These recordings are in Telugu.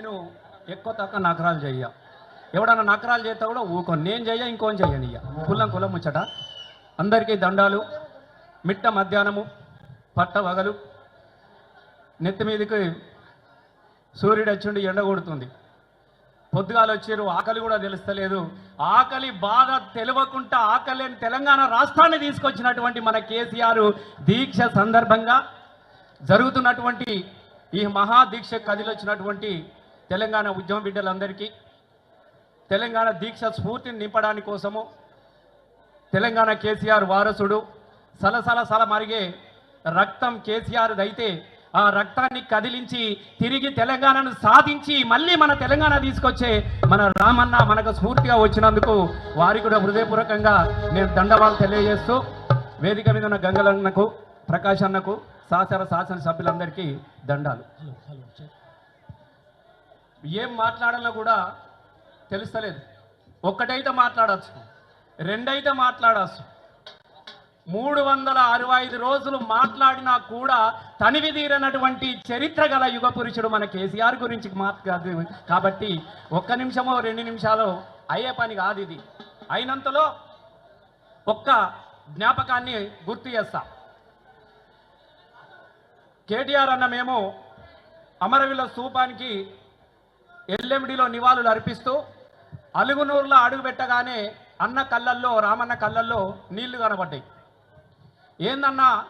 నేను ఎక్కువ తక్కువ నకరాలు చెయ్య ఎవడన్నా నకరాలు చేస్తా కూడా ఊకో నేను చెయ్య ఇంకోని చెయ్యని ఇయ్య కులం కులం ముచ్చట. అందరికీ దండాలు. మిట్ట మధ్యాహ్నము. పట్ట వగలు. నెత్తి మీదకి సూర్యుడు వచ్చిండి ఎండ కొడుతుంది. పొద్దుగాలు వచ్చారు ఆకలి కూడా తెలుస్తలేదు. ఆకలి బాగా తెలియకుండా ఆకలి అని తెలంగాణ రాష్ట్రాన్ని తీసుకొచ్చినటువంటి మన కేసీఆర్ దీక్ష సందర్భంగా జరుగుతున్నటువంటి ఈ మహాదీక్ష కదిలొచ్చినటువంటి తెలంగాణ ఉద్యమ బిడ్డలందరికీ తెలంగాణ దీక్ష స్ఫూర్తిని నింపడానికి కోసము తెలంగాణ కేసీఆర్ వారసుడు సలసల సల మరిగే రక్తం కేసీఆర్ అయితే ఆ రక్తాన్ని కదిలించి తిరిగి తెలంగాణను సాధించి మళ్ళీ మన తెలంగాణ తీసుకొచ్చే మన రామన్న మనకు స్ఫూర్తిగా వచ్చినందుకు వారికి కూడా హృదయపూర్వకంగా నేను దండవాలు తెలియజేస్తూ వేదిక మీద ఉన్న గంగలన్నకు ప్రకాష్ అన్నకు సహచర శాసన సభ్యులందరికీ దండాలు ఏం మాట్లాడాలో కూడా తెలుస్తలేదు. ఒక్కటైతే మాట్లాడచ్చు. రెండైతే మాట్లాడచ్చు. మూడు వందల అరవై ఐదు రోజులు మాట్లాడినా కూడా తనివి తీరనటువంటి చరిత్ర గల యుగ పురుషుడు మన కేసీఆర్ గురించి మాట్లాడు కాబట్టి ఒక్క నిమిషమో రెండు నిమిషాలు అయ్యే పని కాదు ఇది. అయినంతలో ఒక్క జ్ఞాపకాన్ని గుర్తు చేస్తా. కేటీఆర్ అన్న మేము అమరవీల స్థూపానికి ఎల్ఎండిలో నివాళులు అర్పిస్తూ అలుగునూరులో అడుగుపెట్టగానే అన్న కళ్ళల్లో రామన్న కళ్ళల్లో నీళ్ళు కనబడ్డాయి. ఏందన్నా?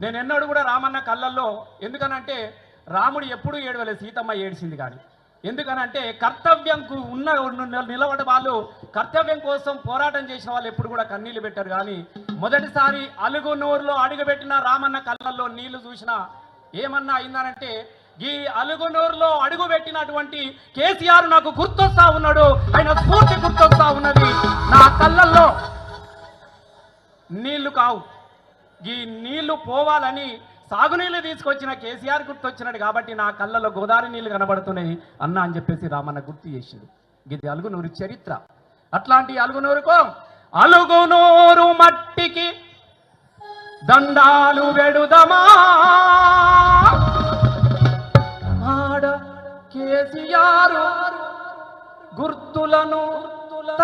నేను ఎన్నడూ కూడా రామన్న కళ్ళల్లో ఎందుకనంటే రాముడు ఎప్పుడూ ఏడవలేదు సీతమ్మ ఏడిసింది కానీ. ఎందుకనంటే కర్తవ్యంకు ఉన్న ఉన్న- వాళ్ళు కర్తవ్యం కోసం పోరాటం చేసిన వాళ్ళు ఎప్పుడు కూడా కన్నీళ్ళు పెట్టారు కానీ మొదటిసారి అలుగునూరులో అడుగుపెట్టిన రామన్న కళ్ళల్లో నీళ్ళు చూసినా ఏమన్నా అయిందనంటే ఈ అలుగునూరులో అడుగు పెట్టినటువంటి కేసీఆర్ నాకు గుర్తొస్తా ఉన్నాడు. ఆయన స్ఫూర్తి గుర్తొస్తా ఉన్నది. నా కళ్ళల్లో నీళ్ళు కావు. ఈ నీళ్ళు పోవాలని సాగునీళ్ళు తీసుకొచ్చిన కేసీఆర్ గుర్తొచ్చినాడు కాబట్టి నా కళ్ళలో గోదావరి నీళ్ళు కనబడుతున్నాయి అన్న అని చెప్పేసి రామన్న గుర్తు చేసిండు. ఇది అలుగునూరు చరిత్ర. అట్లాంటి అలుగునూరుకో అలుగునూరు మట్టికి దండాలు వెడుదమా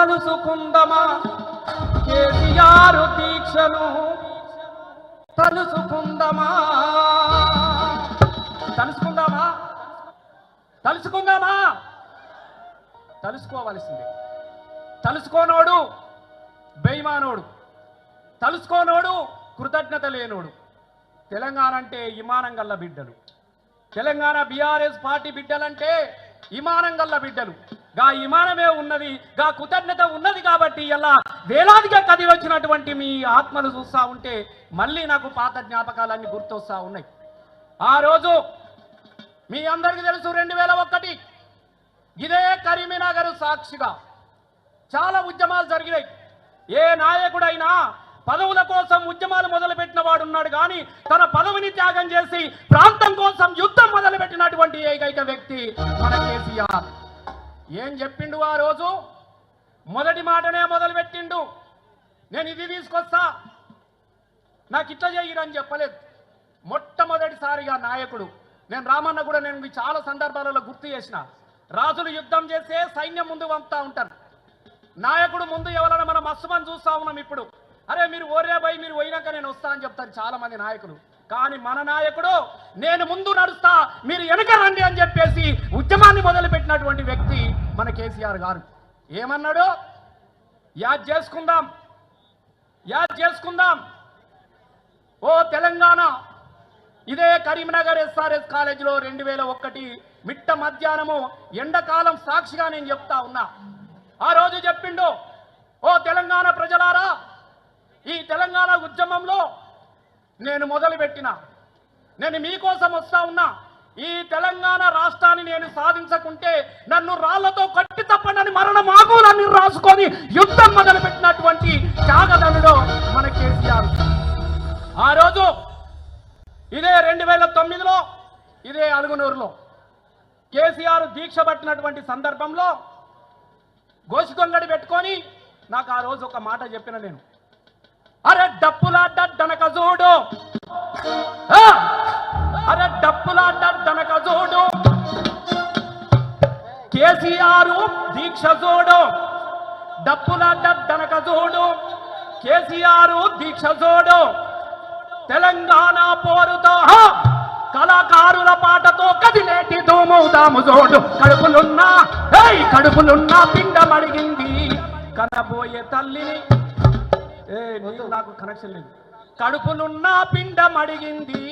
తలుసుకుందమా కేసీఆర్ దీక్షను తలుసుకుందమా తలుసుకుందామా? తలుసుకుందామా? తలుసుకోవలసిందే. తలుసుకోనోడు బెయిమానోడు. తలుసుకోనోడు కృతజ్ఞత లేనోడు. తెలంగాణ అంటే ఇమానం గల్ల బిడ్డలు. తెలంగాణ బీఆర్ఎస్ పార్టీ బిడ్డలంటే ఇమానం గల్ల బిడ్డలు. గా ఇమానమే ఉన్నది గా కృతజ్ఞత ఉన్నది కాబట్టి ఇలా వేలాదిగా కది వచ్చినటువంటి మీ ఆత్మను చూస్తా ఉంటే మళ్ళీ నాకు పాత జ్ఞాపకాలన్నీ గుర్తొస్తా ఉన్నాయి. ఆ రోజు మీ అందరికీ తెలుసు రెండు వేల ఒకటి. ఇదే కరీంనగర్ సాక్షిగా చాలా ఉద్యమాలు జరిగినాయి. ఏ నాయకుడైనా పదవుల కోసం ఉద్యమాలు మొదలుపెట్టిన వాడు ఉన్నాడు కానీ తన పదవిని త్యాగం చేసి ప్రాంతం కోసం యుద్ధం మొదలుపెట్టినటువంటి ఏకైక వ్యక్తి మన కేసీఆర్. ఏం చెప్పిండు ఆ రోజు? మొదటి మాటనే మొదలుపెట్టిండు. నేను ఇది తీసుకొస్తా. నాకు ఇట్లా చేయరని చెప్పలేదు. మొట్టమొదటిసారిగా నాయకుడు. నేను రామన్న కూడా నేను చాలా సందర్భాలలో గుర్తు చేసిన. రాజులు యుద్ధం చేస్తే సైన్యం ముందు పంపుతా ఉంటారు. నాయకుడు ముందు ఎవరైనా మనం మస్తుమని చూస్తా ఉన్నాం ఇప్పుడు. అరే మీరు ఓరే పోయి మీరు పోయినాక నేను వస్తా అని చెప్తారు చాలా మంది నాయకులు. కానీ మన నాయకుడు నేను ముందు నడుస్తా మీరు వెనక రండి అని చెప్పేసి ఉద్యమాన్ని మొదలుపెట్టినటువంటి వ్యక్తి మన కేసీఆర్ గారు. ఏమన్నాడు? యాద్ చేసుకుందాం యాద్ చేసుకుందాం. ఓ తెలంగాణ ఇదే కరీంనగర్ ఎస్ఆర్ఎస్ కాలేజీలో రెండు వేల ఒకటి మిట్ట మధ్యాహ్నము ఎండాకాలం సాక్షిగా నేను చెప్తా ఉన్నా. ఆ రోజు చెప్పిండు ఓ తెలంగాణ ప్రజలారా ఈ తెలంగాణ ఉద్యమంలో నేను మొదలుపెట్టిన. నేను మీకోసం వస్తా ఉన్నా. ఈ తెలంగాణ రాష్ట్రాన్ని నేను సాధించకుంటే నన్ను రాళ్ళతో కట్టి తప్పనని మరణ మాగూలన్నీ రాసుకొని యుద్ధం మొదలుపెట్టినటువంటి త్యాగదనుడు మన కేసీఆర్. ఆ రోజు ఇదే రెండు వేల తొమ్మిదిలో ఇదే అలుగునూరులో కేసీఆర్ దీక్ష పట్టినటువంటి సందర్భంలో గోసికొంగడి పెట్టుకొని నాకు ఆ రోజు ఒక మాట చెప్పిన నేను. అరే డప్పులాడ్డ కేసీఆర్ దీక్ష చూడు తెలంగాణ పోరుతో కళాకారుల పాటతో కదిలేటి దోమవుదాము జోడు. కడుపులున్నా ఏయ్ కడుపులున్నా పిండమడిగింది. కనబోయే తల్లిని ఏ నాకు కనెక్షన్ లేదు. కడుపులున్న పిండం అడిగింది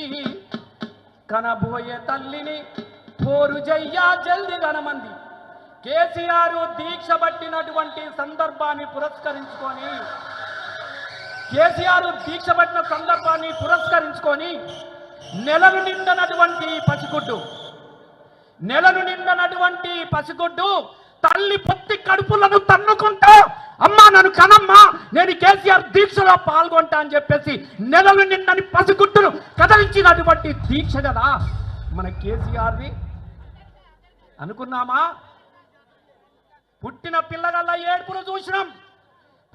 కనబోయే తల్లిని పోరు జయ్యా జల్ది కనమంది కేసీఆర్ దీక్ష పట్టినటువంటి సందర్భాన్ని పురస్కరించుకొని కేసీఆర్ దీక్ష పట్టిన సందర్భాన్ని పురస్కరించుకొని నెలలు నిండనటువంటి పసిగుడ్డు నెలలు నిండనటువంటి పసిగుడ్డు తల్లి పొత్తి కడుపులను తన్నుకుంటా అమ్మా నన్ను కనమ్మా నేను కేసీఆర్ దీక్షలో పాల్గొంటా అని చెప్పేసి నెలలు నిండని పసిగుడ్డును కదలించినటువంటి దీక్ష కదా మన కేసీఆర్ది. అనుకున్నామా? పుట్టిన పిల్లగల్లా ఏడుపులు చూసినాం.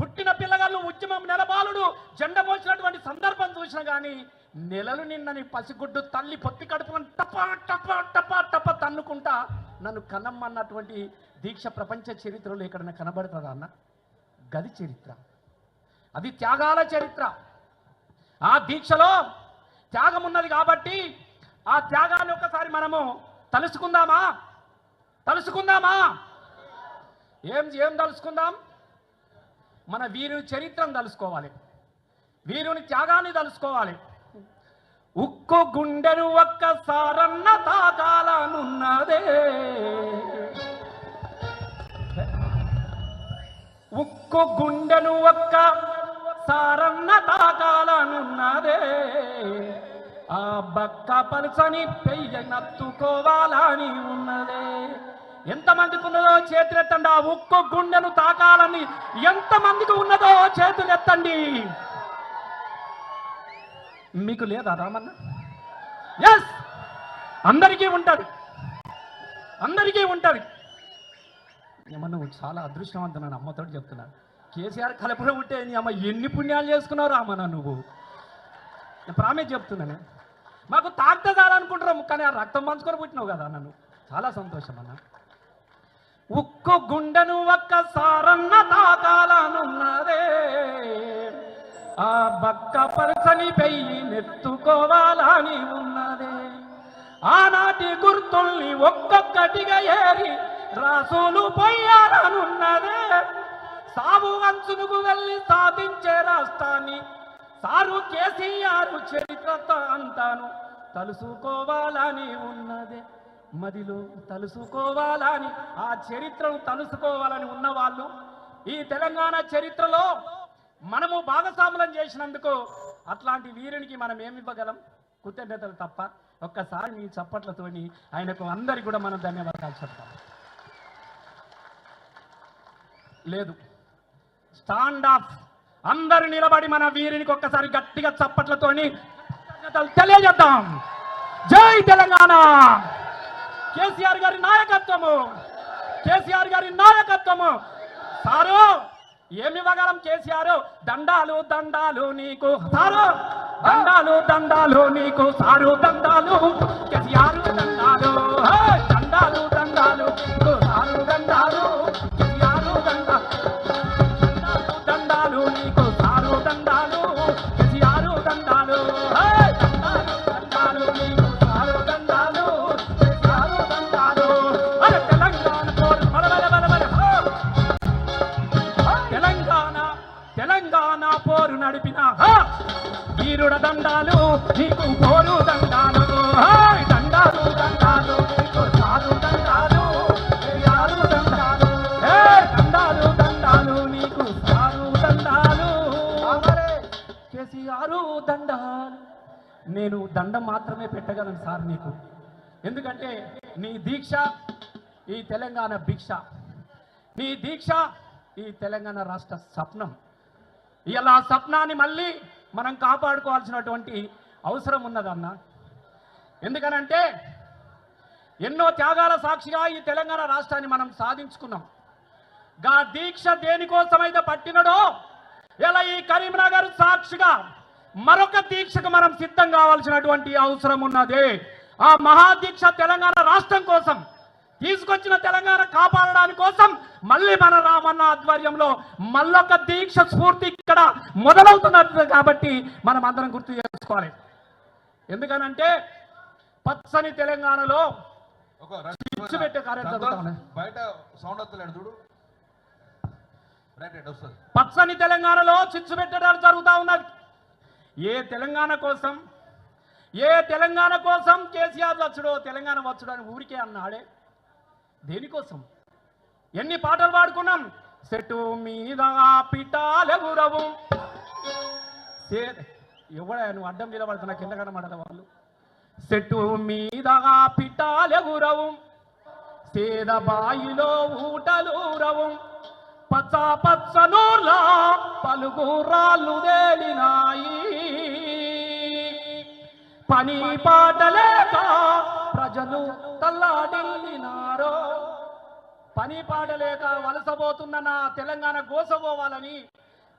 పుట్టిన పిల్లగాళ్ళు ఉద్యమం నెలబాలుడు జెండ పోసినటువంటి సందర్భం చూసినా కానీ నెలలు నిన్నని పసిగుడ్డు తల్లి పొత్తి కడుపుకొని టప టప టప టప తన్నుకుంటా నన్ను కనమ్మన్నటువంటి దీక్ష ప్రపంచ చరిత్రలో ఎక్కడైనా కనబడుతుందా అన్న? గది చరిత్ర. అది త్యాగాల చరిత్ర. ఆ దీక్షలో త్యాగం ఉన్నది కాబట్టి ఆ త్యాగాన్ని ఒకసారి మనము తలుసుకుందామా? తలుసుకుందామా? ఏం ఏం తలుసుకుందాం? మన వీరుని చరిత్రను తలుసుకోవాలి. వీరుని త్యాగాన్ని తలుసుకోవాలి. ఉక్కు గుండెను ఒక్కసారన్న తాగాలనున్నదే. ఉక్కు గుండెను ఒక్క సారన్న తాగాలనున్నదే. ఆ బక్క పలుసని పెయ్య నత్తుకోవాలని ఉన్నదే. ఎంతమందికి ఉన్నదో చేతులెత్తండి. ఆ ఉక్కు గుండెను తాకాలని ఎంతమందికి ఉన్నదో చేతులెత్తండి. మీకు లేదా రామన్న? ఎస్ అందరికీ ఉంటుంది. అందరికీ ఉంటుంది. ఏమన్నా నువ్వు చాలా అదృష్టవంతున్నాను అమ్మతోటి చెప్తున్నా. కేసీఆర్ కలపలో ఉంటే నీ అమ్మ ఎన్ని పుణ్యాలు చేసుకున్నావు రామన్న నువ్వు? నేను ప్రామే చెప్తున్నాను. మాకు తాగితే చాలనుకుంటున్నాం కానీ ఆ రక్తం పంచుకొని పుట్టినావు కదా నన్ను చాలా సంతోషం అన్నా. ఉక్కు గుండెను ఒక్కసారన్న తాకాలనున్నదే. ఆ బక్క పరసని పెయ్యి నెత్తుకోవాలని ఉన్నదే ఆనాటి గుర్తుల్ని ఒక్కొక్కటిగా ఏరి రాసులు పోయారనున్నదే సాగు అంచునుకు వెళ్ళి సాధించే రాష్ట్రాన్ని సారు కేసీఆర్ చరిత్రతో అంటాను తలుసుకోవాలని ఉన్నదే మదిలో తలుసుకోవాలని ఆ చరిత్రను తలుసుకోవాలని ఉన్నవాళ్ళు ఈ తెలంగాణ చరిత్రలో మనము భాగస్వాములం చేసినందుకు అట్లాంటి వీరునికి మనం ఏమి ఇవ్వగలం? కృతజ్ఞతలు తప్ప ఒక్కసారి మీ చప్పట్లతోని ఆయనకు అందరికి కూడా మనం ధన్యవాదాలు చెప్తాం. లేదు. స్టాండ్ ఆఫ్ అందరు నిలబడి మన వీరినికి ఒక్కసారి గట్టిగా చప్పట్లతోని కృతజ్ఞతలు తెలియజేద్దాం. జై తెలంగాణ! కేసీఆర్ గారి నాయకత్వము. కేసీఆర్ గారి నాయకత్వము. సారు ఏమి ఇవ్వగలం కేసీఆర్? దండాలు దండాలు నీకు. సారు దండాలు దండాలు నీకు. సారు దండాలు. కేసీఆర్ కేసీఆర్ దండాలు. నేను దండం మాత్రమే పెట్టగలను సార్ నీకు. ఎందుకంటే నీ దీక్ష ఈ తెలంగాణ భిక్ష. నీ దీక్ష ఈ తెలంగాణ రాష్ట్ర స్వప్నం. ఇలా స్వప్నాన్ని మళ్ళీ మనం కాపాడుకోవాల్సినటువంటి అవసరం ఉన్నదన్న. ఎందుకనంటే ఎన్నో త్యాగాల సాక్షిగా ఈ తెలంగాణ రాష్ట్రాన్ని మనం సాధించుకున్నాం. గా దీక్ష దేనికోసమైతే పట్టినడో ఇలా ఈ కరీంనగర్ సాక్షిగా మరొక దీక్షకు మనం సిద్ధం కావాల్సినటువంటి అవసరం ఉన్నది. ఆ మహాదీక్ష తెలంగాణ రాష్ట్రం కోసం తీసుకొచ్చిన తెలంగాణ కాపాడడానికి కోసం మళ్ళీ మన రామన్న ఆధ్వర్యంలో మళ్ళొక దీక్ష స్ఫూర్తి ఇక్కడ మొదలవుతున్నది కాబట్టి మనం అందరం గుర్తు చేసుకోవాలి. ఎందుకనంటే పచ్చని తెలంగాణలో. బయట సౌండ్ చూడు. పచ్చని తెలంగాణలో చిచ్చు పెట్టడాలు జరుగుతూ ఉన్నది. ఏ తెలంగాణ కోసం ఏ తెలంగాణ కోసం కేసీఆర్ వచ్చుడో తెలంగాణ వచ్చుడో అని ఊరికే అన్నాడే. దేనికోసం? ఎన్ని పాటలు పాడుకున్నాం? సెటు మీద పిటాలెగురవు గురవు ఎవడా నువ్వు అడ్డం నిలబడుతున్నా కింద కనబడత వాళ్ళు? సెటు మీద పిటాలెగురవు సేద బాయిలో ఊటలూరవు పచ్చ పచ్చనూర్లా పలుగురాళ్ళు తేలినాయి పని పాటలేక ప్రజలు తల్లాడిల్లినారో. పని పాటలేక వలసపోతున్న నా తెలంగాణ గోసపోవాలని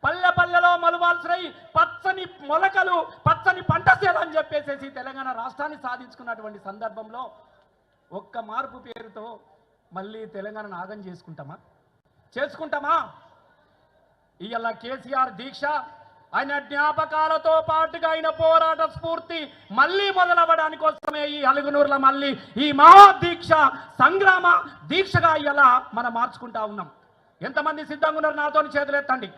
పల్లె పల్లెలో మలువాల్సినై పచ్చని మొలకలు పచ్చని పంట చేయాలని చెప్పేసేసి తెలంగాణ రాష్ట్రాన్ని సాధించుకున్నటువంటి సందర్భంలో ఒక్క మార్పు పేరుతో మళ్ళీ తెలంగాణ నాగం చేసుకుంటామా? చేసుకుంటామా? ఇవాళ కేసీఆర్ దీక్ష ఆయన జ్ఞాపకాలతో పాటుగా ఆయన పోరాట స్ఫూర్తి మళ్ళీ మొదలవ్వడానికి కోసమే ఈ అలుగునూరుల మళ్ళీ ఈ మహా దీక్ష సంగ్రామ దీక్షగా ఇలా మనం మార్చుకుంటా ఉన్నాం. ఎంతమంది సిద్ధంగా ఉన్నారు నాతో చేతులెత్తండి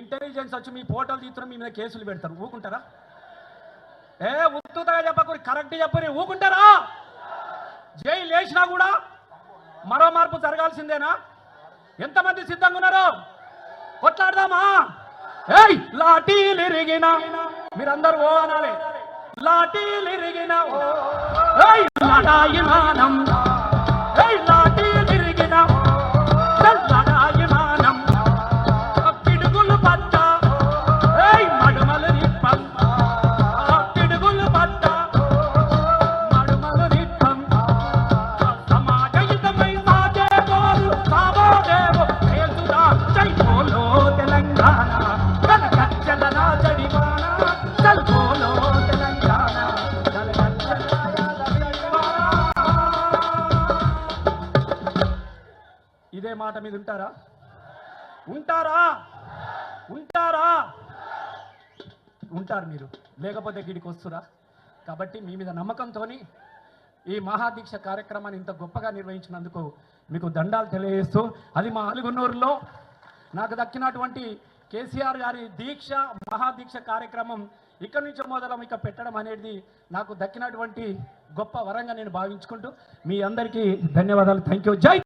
ఇంటెలిజెన్స్ వచ్చి మీ ఫోటోలు తీసుకుని మీ మీద కేసులు పెడతారు. ఊకుంటారా? ఏ ఉత్తుతగా చెప్పకూరి కరెక్ట్ చెప్పని ఊకుంటారా? జైలు లేచినా కూడా మరో మార్పు జరగాల్సిందేనా? ఎంతమంది సిద్ధంగా ఉన్నారు? కొట్లాడదామా? ఏయ్ లాఠీలిరిగిన మీరందరూ ఓ అనాలి. లాఠీలిరిగిన ఏయ్ లడాయిమానం ఏయ్ మాట మీద ఉంటారా? ఉంటారా? ఉంటారా? ఉంటారు మీరు. లేకపోతే గిడికి వస్తురా? కాబట్టి మీ మీద నమ్మకంతోని ఈ మహాదీక్ష కార్యక్రమాన్ని ఇంత గొప్పగా నిర్వహించినందుకు మీకు దండాలు తెలియజేస్తూ అది మా అలుగునూరులో నాకు దక్కినటువంటి కేసీఆర్ గారి దీక్ష మహాదీక్ష కార్యక్రమం ఇక్కడి నుంచి మొదలం ఇక పెట్టడం అనేది నాకు దక్కినటువంటి గొప్ప వరంగా నేను భావించుకుంటూ మీ అందరికీ ధన్యవాదాలు. థ్యాంక్ యూ జై